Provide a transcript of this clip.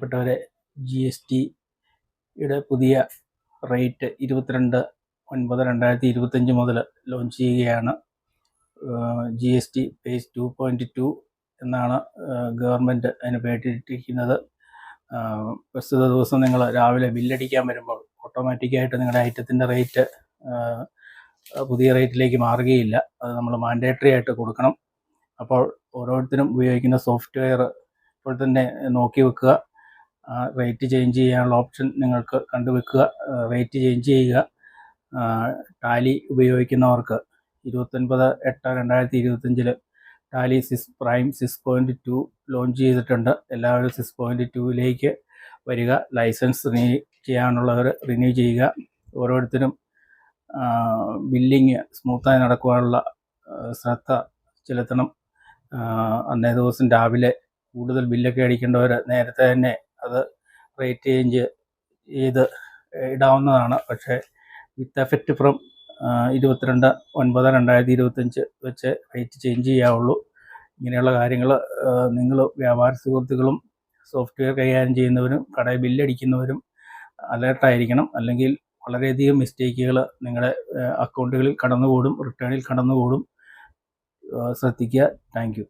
പ്പെട്ടവരെ G S ടിയുടെ പുതിയ rate ഇരുപത്തിരണ്ട് ഒൻപത് രണ്ടായിരത്തി ഇരുപത്തഞ്ച് മുതൽ ലോഞ്ച് ചെയ്യുകയാണ്. G S T phase two point two എന്നാണ് ഗവൺമെന്റ് അതിന് പേട്ടിട്ടിരിക്കുന്നത് പ്രസ്തുത ദിവസം നിങ്ങൾ രാവിലെ ബില്ലടിക്കാൻ വരുമ്പോൾ ഓട്ടോമാറ്റിക്കായിട്ട് നിങ്ങളുടെ ഐറ്റത്തിന്റെ റേറ്റ് പുതിയ റേറ്റിലേക്ക് മാറുകയില്ല. അത് നമ്മൾ മാൻഡേറ്ററി ആയിട്ട് കൊടുക്കണം. അപ്പോൾ ഓരോരുത്തരും ഉപയോഗിക്കുന്ന സോഫ്റ്റ്വെയർ ഇപ്പോൾ തന്നെ നോക്കി വെക്കുക. റേറ്റ് ചേഞ്ച് ചെയ്യാനുള്ള ഓപ്ഷൻ നിങ്ങൾക്ക് കണ്ടുവെക്കുക. റേറ്റ് ചേഞ്ച് ചെയ്യുക. ടാലി ഉപയോഗിക്കുന്നവർക്ക് ഇരുപത്തൊൻപത് എട്ട് രണ്ടായിരത്തി ഇരുപത്തഞ്ചിൽ ടാലി സിസ് prime six point two launch ചെയ്തിട്ടുണ്ട്. എല്ലാവരും സിക്സ് പോയിന്റ് ടുവിലേക്ക് വരിക. ലൈസൻസ് റിന്യൂ ചെയ്യാനുള്ളവർ റിന്യൂ ചെയ്യുക. ഓരോരുത്തരും ബില്ലിങ് സ്മൂത്തായി നടക്കുവാനുള്ള ശ്രദ്ധ ചെലുത്തണം. അന്നേ ദിവസം രാവിലെ കൂടുതൽ ബില്ലൊക്കെ അടിക്കേണ്ടവർ നേരത്തെ തന്നെ അത് റേറ്റ് ചേഞ്ച് ചെയ്ത് ഇടാവുന്നതാണ്. പക്ഷേ വിത്ത് എഫക്റ്റ് ഫ്രം ഇരുപത്തിരണ്ട് ഒൻപത് രണ്ടായിരത്തി ഇരുപത്തഞ്ച് വെച്ച് റേറ്റ് ചേഞ്ച് ചെയ്യാവുള്ളൂ. ഇങ്ങനെയുള്ള കാര്യങ്ങൾ നിങ്ങൾ വ്യാപാര സുഹൃത്തുക്കളും സോഫ്റ്റ്വെയർ കൈകാര്യം ചെയ്യുന്നവരും കടയിൽ ബില്ലടിക്കുന്നവരും അലേർട്ടായിരിക്കണം അല്ലെങ്കിൽ വളരെയധികം മിസ്റ്റേക്കുകൾ നിങ്ങളുടെ അക്കൗണ്ടുകളിൽ കടന്നുകൂടും റിട്ടേണിൽ കടന്നുകൂടും ശ്രദ്ധിക്കുക. താങ്ക്